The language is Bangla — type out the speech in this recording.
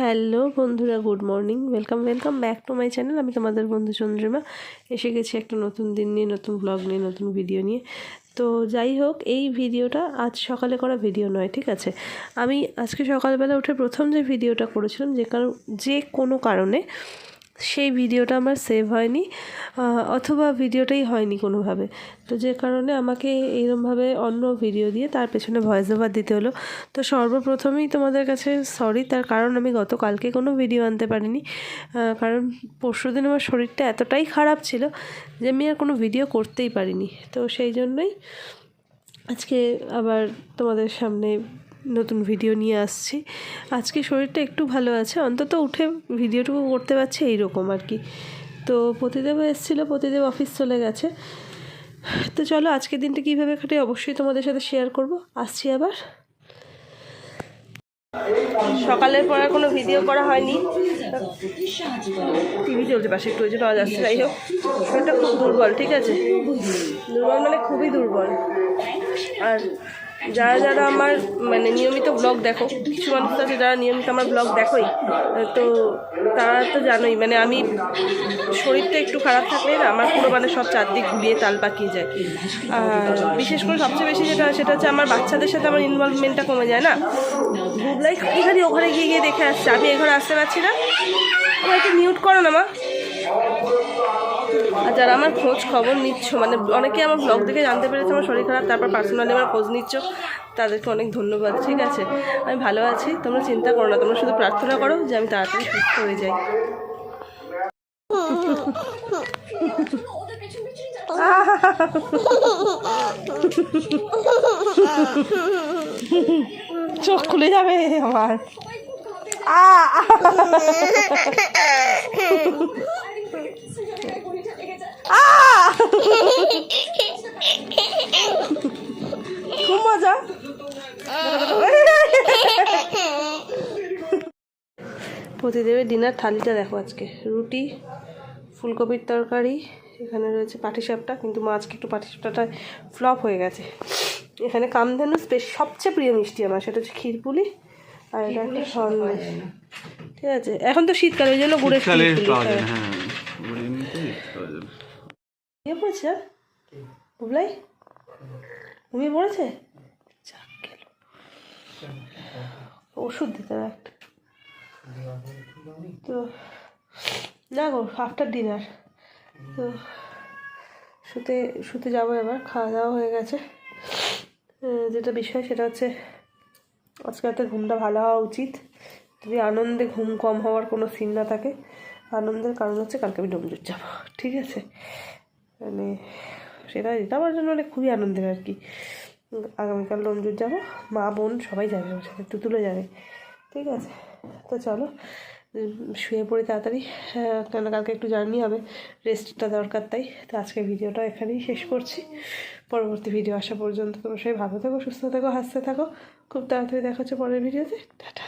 হ্যালো বন্ধুরা, good morning. Welcome welcome back to my channel আমি তোমাদের বন্ধু চন্দ্রিমা। এসে গেছি একটা নতুন দিন নিয়ে, নতুন ব্লগ নিয়ে, নতুন ভিডিও নিয়ে। তো যাই হোক, এই ভিডিওটা আজ সকালে করা ভিডিও নয়, ঠিক আছে? আমি আজকে সকালবেলা উঠে প্রথম যে ভিডিওটা করেছিলাম, যে কারণ যে কোনো কারণে সেই ভিডিওটা আমার সেভ হয়নি অথবা ভিডিওটাই হয়নি কোনোভাবে। তো যে কারণে আমাকে এইরমভাবে অন্য ভিডিও দিয়ে তার পেছনে ভয়েস ওভার দিতে হলো। তো সর্বপ্রথমেই তোমাদের কাছে সরি তার কারণ আমি গতকালকে কোনো ভিডিও আনতে পারিনি কারণ পরশু দিন আমার শরীরটা এতটাই খারাপ ছিল যে আমি আর কোনো ভিডিও করতেই পারিনি। তো সেই জন্যই আজকে আবার তোমাদের সামনে নতুন ভিডিও নিয়ে আসছি। আজকে শরীরটা একটু ভালো আছে, অন্তত উঠে ভিডিওটুকু করতে পারছি এইরকম আর কি। তো প্রতিদেবও এসেছিল প্রতিদেব অফিস চলে গেছে। তো চলো আজকের দিনটা কীভাবে কাটে অবশ্যই তোমাদের সাথে শেয়ার করব। আসছি আবার। সকালের পর কোনো ভিডিও করা হয়নি। টিভি চলছে, পাশে একটু ওই জন্য আওয়াজ যাই হোক, শরীরটা খুব দুর্বল, ঠিক আছে? দুর্বল মানে খুবই দুর্বল। আর যারা যারা আমার মানে নিয়মিত ব্লগ দেখো, কিছু মানুষ আছে যারা নিয়মিত আমার ব্লগ দেখোই, তো তারা তো জানোই মানে আমি শরীরটা একটু খারাপ থাকলে না আমার পুরো মানে সব চারদিক ঘুরিয়ে তাল পাকিয়ে যায়। আর বিশেষ করে সবচেয়ে বেশি যেটা, সেটা হচ্ছে আমার বাচ্চাদের সাথে আমার ইনভলভমেন্টটা কমে যায় না। গুবলাই খালি ওখানে গিয়ে গিয়ে দেখে আসছে, আমি এই ঘরে আসতে পারছি না। আমার একটু মিউট করো না মা। আর যারা আমার খোঁজ খবর নিচ্ছ মানে অনেকে আমার ব্লগ দেখে জানতে পেরেছে আমার শরীর খারাপ, তারপর পার্সোনালি আমার খোঁজ নিচ্ছ, তাদেরকে অনেক ধন্যবাদ, ঠিক আছে? আমি ভালো আছি, তোমরা চিন্তা করো না, তোমরা শুধু প্রার্থনা করো যে আমি তাড়াতাড়ি সুস্থ হয়ে যাই। চোখ খুলে যাবে আমার। আ প্রতিদেবের ডিনার থালিটা দেখো আজকে। রুটি ফুলকপির তরকারি এখানে রয়েছে পাটিসাপটা কিন্তু মা আজকে একটু পাটিসাপটাটা ফ্লপ হয়ে গেছে। এখানে কামধেনু স্পেশ সবচেয়ে প্রিয় মিষ্টি আমার সেটা হচ্ছে ক্ষীরপুলি আর এটা একটা সন্দেশ। ঠিক আছে এখন তো শীতকাল ওই জন্য গুড়ের শীতকালে ক্ষীরপুলি পাওয়া যায় হ্যাঁ। হ্যাঁ পড়েছে বুবলাই? ঘুমিয়ে পড়েছে ওষুধ দিতে হবে একটা। তো না গো আফটার ডিনার তো, শুতে শুতে যাব এবার, খাওয়া দাওয়া হয়ে গেছে। যেটা বিষয় সেটা হচ্ছে, আজকে রাতে ঘুমটা ভালো হওয়া উচিত। যদি আনন্দে ঘুম কম হওয়ার কোনো সিন না থাকে, আনন্দের কারণ হচ্ছে কালকে আমি ডোমজুর যাব, ঠিক আছে? মানে সেটা, এটা আমার জন্য অনেক খুবই আনন্দের আর কি। আগামীকাল রঞ্জুর যাব, মা, বোন সবাই যাবে ওর সাথে তুতুলে যাবে, ঠিক আছে? তো চলো শুয়ে পড়ে তাড়াতাড়ি কেন কালকে একটু জার্নি হবে, রেস্টটা দরকার তাই, তো আজকে ভিডিওটা এখানেই শেষ করছি। পরবর্তী ভিডিও আসা পর্যন্ত তোমরা সবাই ভালো থাকো, সুস্থ থাকো, হাসতে থাকো, খুব তাড়াতাড়ি দেখা হচ্ছে পরের ভিডিওতে, টাটা।